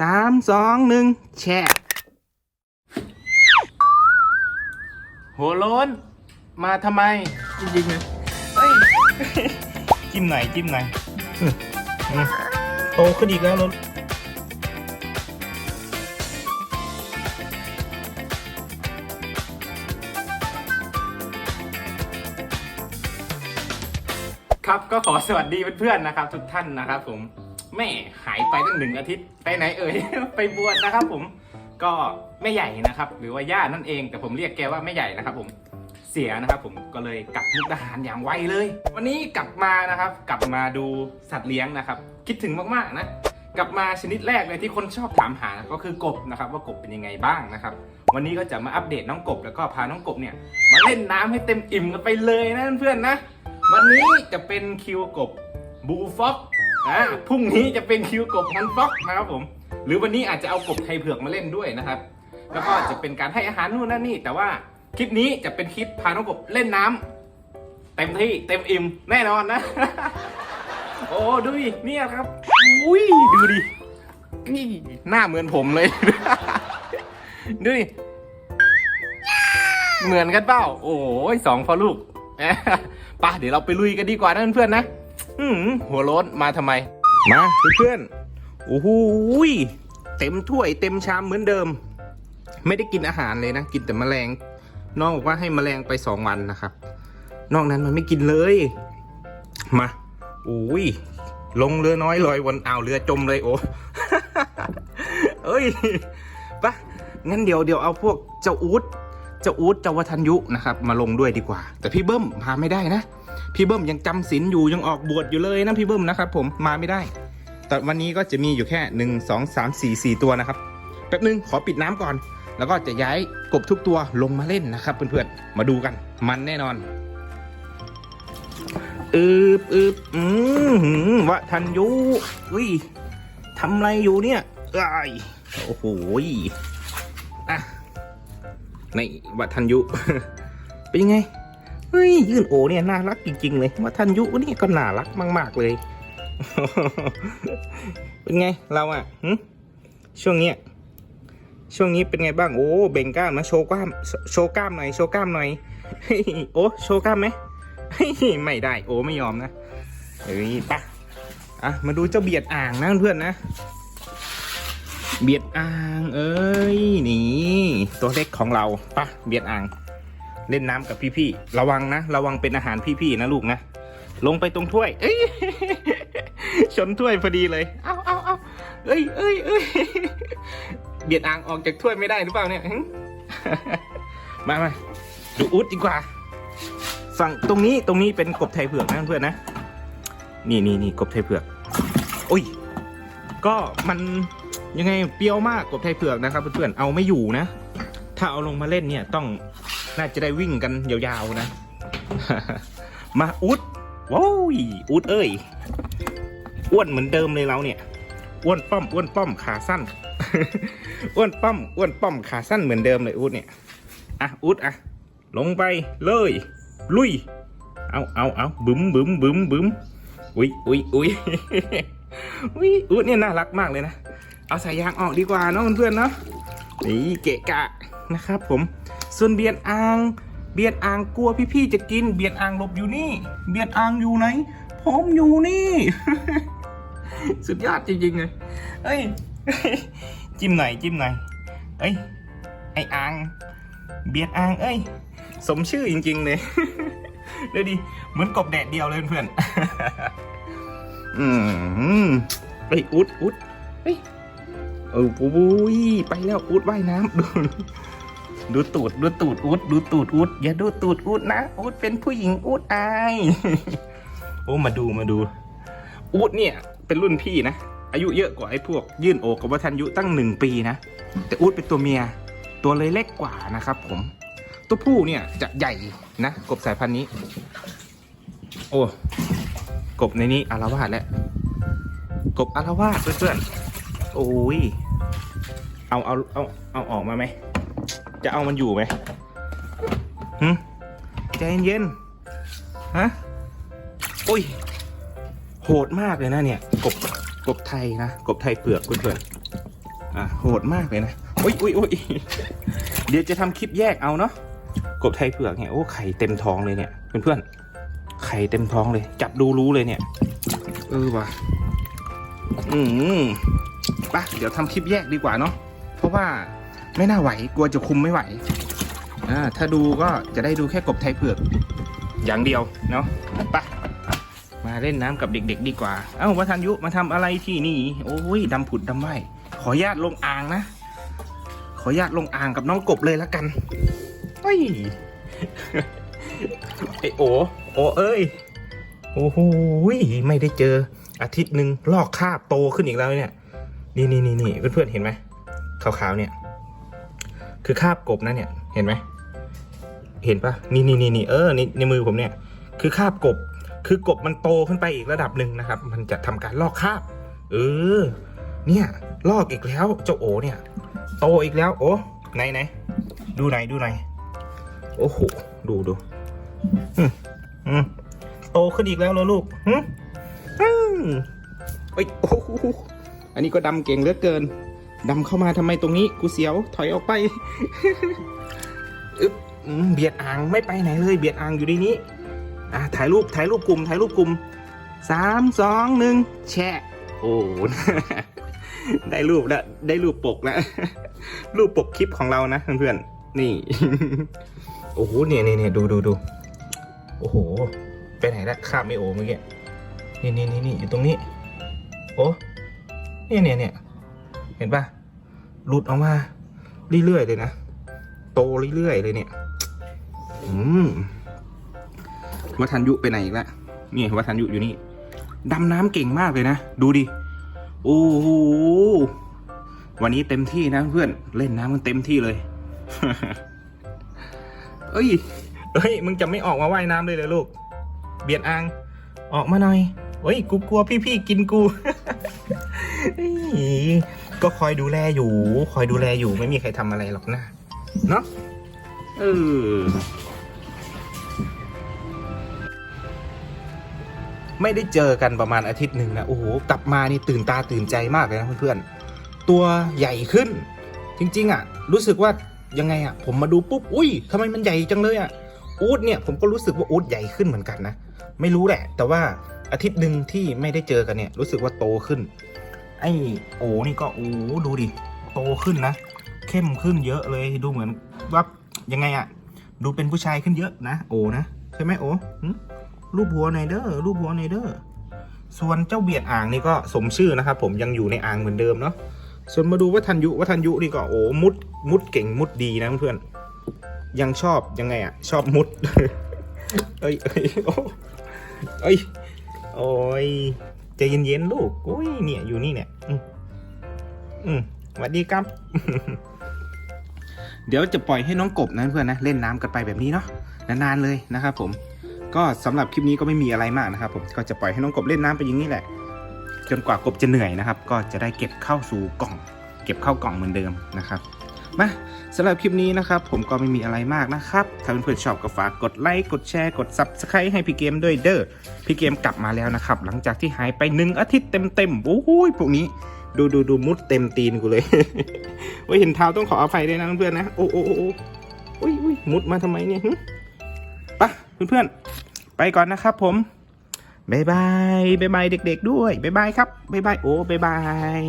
สามสองหนึ่งแช่หัวโล้น มาทำไม จริงๆนะเฮ้ยจิ้มไหนอยจิ้มไหนอยอืมอืมโตขึ้นอีกแล้วโล้นครับก็ขอสวัสดีเพื่อนๆนะครับ ทุกท่านนะครับผม แม่หายไปตั้งหนึ่งอาทิตย์ไปไหนเอ่ย ไปบวชนะครับ ผมก็แม่ใหญ่นะครับ หรือว่าย่านั่นเอง แต่ผมเรียกแกว่าแม่ใหญ่นะครับ ผมเสียนะครับ ผมก็เลยกลับมุกดาหารอย่างไวเลย วันนี้กลับมานะครับ กลับมาดูสัตว์เลี้ยงนะครับ คิดถึงมากๆนะกลับมาชนิดแรกเลยที่คนชอบถามหาก็คือกบนะครับว่ากบเป็นยังไงบ้างนะครับ วันนี้ก็จะมาอัปเดตน้องกบแล้วก็พาน้องกบเนี่ย มาเล่นน้ำให้เต็มอิ่มกันไปเลยนะเพื่อนๆนะ วันนี้จะเป็นคิวกบบูฟ็อก อ่าพรุ่งนี้จะเป็นคิวกบฮันฟ็อกนะครับผม หรือวันนี้อาจจะเอากบไทยเผือกมาเล่นด้วยนะครับ แล้วก็จะเป็นการให้อาหารนู่นนั่นนี่ แต่ว่าคลิปนี้จะเป็นคลิปพาน้องกบเล่นน้ำเต็มที่เต็มอิ่มแน่นอนนะ โอ้ดูดิเนี่ยครับอุ้ยดูดินี่หน้าเหมือนผมเลย ดูดิเหมือนกันเปล่า โอ้ยสองพ่อลูกไป่ะเดี๋ยวเราไปลุยกันดีกว่านะเพื่อนๆนะ อืมหัวโล้นมาทำไม มาเพื่อนๆโอ้โหยเต็มถ้วยเต็มชามเหมือนเดิม ไม่ได้กินอาหารเลยนะ กินแต่แมลง น้องบอกว่าให้แมลงไปสองวันนะครับ นอกนั้นมันไม่กินเลย มาโอ้ยลงเรือน้อยลอยวนอ่าวเรือจมเลยโอ้ เอ้ยไปะงั้นเดี๋ยวเดี๋ยวเอาพวกเจ้าอูดเจ้าอูดเจ้าวัฒนยุนะครับ มาลงด้วยดีกว่า แต่พี่เบิ้มมาไม่ได้นะ พี่เบิ้มยังจำศีลอยู่ยังออกบวชอยู่เลยนะพี่เบิ้มนะครับผมมาไม่ได้ แต่วันนี้ก็จะมีอยู่แค่หนึ่งสองสามสี่สี่ตัวนะครับแป๊บนึงขอปิดน้ำก่อน แล้วก็จะย้ายกบทุกตัวลงมาเล่นนะครับเพื่อนๆมาดูกัน มันแน่นอนอืบอืบอืมหืมวะทันยุอุ้ยทำอะไรอยู่เนี่ยไอ้ายโอ้โหอะในวะทันยุ เป็นยังไง เฮ้ยยื่นโอเนี่ยน่ารักจริง ๆ เลยว่าทันยุนี่ก็น่ารักมาก ๆ เลย เป็นไงเราอะช่วงเนี้ยช่วงนี้เป็นไงบ้างโอ้เบ่งกล้ามมาโชว์กล้ามโชว์กล้ามหน่อยโชว์กล้ามหน่อยโอ้โชว์กล้ามไหมไม่ได้ โอ้ไม่ยอมนะเฮ้ยปะอะมาดูเจ้าเบียดอ่างนะเพื่อนนะ เบียดอ่าง เอ้ยนี่ตัวเล็กของเราปะเบียดอ่าง เล่นน้ำกับพี่ๆระวังนะ ระวังเป็นอาหารพี่ๆนะลูกนะลงไปตรงถ้วย เอ้ยชนถ้วยพอดีเลย เอาเอาเอาเอ้ยเอ้ยเอ้ยเบียดอ่างออกจากถ้วยไม่ได้หรือเปล่าเนี่ยมามาดูอุดดีกว่าฝั่งตรงนี้ตรงนี้เป็นกบไทยเผือกนะเพื่อนนะ นี่นี่นี่กบไทยเผือกโอ้ย ก็มันยังไงเปรี้ยวมากกบไทยเผือกนะครับเพื่อนๆเอาไม่อยู่นะ ถ้าเอาลงมาเล่นเนี่ยต้อง น่าจะได้วิ่งกันยาวๆนะ มาอุดว้าวอุดเอ้ยอ้วนเหมือนเดิมเลยเราเนี่ยอ้วนป้อมอ้วนป้อมขาสั้นอ้วนป้อมอ้วนป้อมขาสั้นเหมือนเดิมเลยอุดเนี่ยอะอุดอะลงไปเลย ลุย เอาเอาเอาบึ้มบึ้มบึ้มบึ้มอุ้ยอุ้ยอุ้ยอุ้ยอุดเนี่ยน่ารักมากเลยนะเอาสายยางออกดีกว่าเนาะเพื่อนๆเนาะนี่เกะกะ นะครับผมส่วนเบียดอ่าง เบียดอ่างกลัวพี่ๆจะกิน เบียดอ่างหลบอยู่นี่ เบียดอ่างอยู่ไหน ผมอยู่นี่ สุดยอดจริงๆเลยเอ้ย จิ้มหน่อยจิ้มหน่อยเอ้ยไออ่าง เบียดอ่างเอ้ย สมชื่อจริง ๆ เลยเดี๋ยวดิเหมือนกบแดดเดียวเลยเพื่อนอืมเอ้ยอุดอุดเฮ้ยเออโอ้ยไปแล้วอุดว่ายน้ำดู ดูตูดดูตูดอุดดูตูดอุดอย่าดูตูดอุดนะอุดเป็นผู้หญิงอุดอายโอ้มาดูมาดู อุดเนี่ย เป็นรุ่นพี่นะอายุเยอะกว่าไอ้พวกยื่นโอกกับวัฒนยุตั้งหนึ่งปีนะแต่อุดเป็นตัวเมียตัวเลยเล็กกว่านะครับ ผม ตัวผู้เนี่ยจะใหญ่นะกบสายพันธุ์นี้ โอ้กบในนี้อารวาสแล้วกบอารวาสเพื่อนๆโอ้ยเอาเอาเอาเอาออกมาไหม จะเอามันอยู่ไหมหึใจเย็นๆฮะโอ้ย โหดมากเลยนะเนี่ย กบ กบไทยนะ กบไทยเปลือกเพื่อนอะโหดมากเลยนะอุ้ยอุ้ยอุ้ยเดี๋ยวจะทำคลิปแยกเอาเนาะ กบไทยเผือกเนี่ยโอ้ไข่เต็มท้องเลยเนี่ยเพื่อนๆไข่เต็มท้องเลย จับดูรู้เลยเนี่ย เออว่ะ อืมปะเดี๋ยวทำคลิปแยกดีกว่าเนาะ เพราะว่า ไม่น่าไหวกลัวจะคุมไม่ไหวอ่าถ้าดูก็จะได้ดูแค่กบไทยเผือก อย่างเดียวเนาะไปะมาเล่นน้ำกับเด็ก ๆ ดีกว่า เอ้าวัฒนยุมาทำอะไรที่นี่ โอ้ยดำผุดดำไหวขอญาตลงอ่างนะ ขอญาตลงอ่างกับน้องกบเลยละกันเฮ้ยไอโอโอเอ้ยโอ้โหไม่ได้เจออาทิตย์หนึ่งลอกคาบโตขึ้นอีกแล้วเนี่ย นี่นี่นี่นี่เพื่อนๆเห็นไหมขาวๆเนี่ย คือคาบกบนะเนี่ย เห็นไหม เห็นปะนี่นี่นี่นี่เออในในมือผมเนี่ย คือคาบกบ คือกบมันโตขึ้นไปอีกระดับหนึ่งนะครับ มันจะทำการลอกคาบ เออ เนี่ย ลอกอีกแล้ว เจ้าโอเนี่ย โตอีกแล้ว โอ้ไหนไหนดูไหนดูไหนโอ้โห ดูดูโตขึ้นอีกแล้วเหรอลูกหึอืมเอ้ยโอ้โหอันนี้ก็ดำเก่งเหลือเกิน ดำเข้ามาทำไมตรงนี้ กูเสียว ถอยออกไป อึ๊บเบียดอ่างไม่ไปไหนเลย เบียดอ่างอยู่ในนี้ อะถ่ายรูป ถ่ายรูปกลุ่ม ถ่ายรูปกลุ่มสามสองหนึ่งแชะ โอ้ได้รูปแล้ว ได้รูปปกแล้ว รูปปกคลิปของเรานะเพื่อนๆ นี่ โอ้โห เนี่ยเนี่ยเนี่ยดูดูดู โอ้โห ไปไหนละข้ามไม่โอเมื่อกี้นี่นี่นี่นี่อยู่ตรงนี้ โอ้เนี่ยเนี่ยเนี่ย เห็นปะหลุดออกมา เรื่อยๆเลยนะ โตเรื่อยๆเลยเนี่ยอืมวัฒนยุไปไหนอีกแล้วนี่วัฒนยุอยู่นี่ดำน้ำเก่งมากเลยนะ ดูดิ โอ้โห วันนี้เต็มที่นะเพื่อน เล่นน้ำมันเต็มที่เลย เอ้ยเฮ้ย มึงจะไม่ออกมาว่ายน้ำเลยเลยลูก เบียดอ่าง ออกมาหน่อยเฮ้ย กูกลัวพี่ๆกินกู ก็คอยดูแลอยู่ คอยดูแลอยู่ไม่มีใครทำอะไรหรอกนะเนาะเออไม่ได้เจอกันประมาณอาทิตย์หนึ่งนะโอ้โหกลับมานี่ตื่นตาตื่นใจมากเลยนะเพื่อนๆตัวใหญ่ขึ้น จริง ๆ อะ รู้สึกว่ายังไงอะ ผมมาดูปุ๊บอุ้ยทำไมมันใหญ่จังเลยอะอูดเนี่ยผมก็รู้สึกว่าอูดใหญ่ขึ้นเหมือนกันนะไม่รู้แหละ แต่ว่าอาทิตย์หนึ่งที่ไม่ได้เจอกันเนี่ย รู้สึกว่าโตขึ้น ไอ้โอนี่ก็โอ้ดูดิ โตขึ้นนะ เข้มขึ้นเยอะเลยดูเหมือนว่ายังไงอะดูเป็นผู้ชายขึ้นเยอะนะ โอนะ ใช่ไหมโอรูปหัวในเดอรูปหัวในเด้อส่วนเจ้าเบียดอ่างนี่ก็สมชื่อนะครับ ผมยังอยู่ในอ่างเหมือนเดิมเนาะส่วนมาดูวัฒนยุวัฒนยุนี่ก็โอ้มุดมุดเก่งมุดดีนะเพื่อนยังชอบยังไงอะชอบมุดเอ้ยเอ้ยโอ้เอ้ยโอ้ย ใจเย็นๆลูกโอ้ยเนี่ยอยู่นี่เนี่ยอืมอืมสวัสดีครับ เดี๋ยวจะปล่อยให้น้องกบนะเพื่อนนะเล่นน้ำกันไปแบบนี้เนาะนานๆเลยนะครับผม ก็สำหรับคลิปนี้ก็ไม่มีอะไรมากนะครับ ผมก็จะปล่อยให้น้องกบเล่นน้ำไปอย่างนี้แหละ จนกว่ากบจะเหนื่อยนะครับ ก็จะได้เก็บเข้าสู่กล่อง เก็บเข้ากล่องเหมือนเดิมนะครับ มาสำหรับคลิปนี้นะครับ ผมก็ไม่มีอะไรมากนะครับ ถ้าเพื่อนๆชอบก็ฝากกดไลค์ กดแชร์ กด Subscribe ให้พี่เกมด้วยเด้อ พี่เกมกลับมาแล้วนะครับ หลังจากที่หายไปหนึ่งอาทิตย์เต็มๆ โอ้โหพวกนี้ดูดูดูมุดเต็มตีนกูเลยโอ้ยเห็นเท้าต้องขออภัยด้วยนะเพื่อนๆนะ โอ้โอ้โอ้โอ้ยอุ้ยมุดมาทำไมเนี่ยหึไปะเพื่อนๆ ไปก่อนนะครับผมบายบายบายบายเด็ก ๆ ด้วยบายบายครับบายบายโอ้บายบาย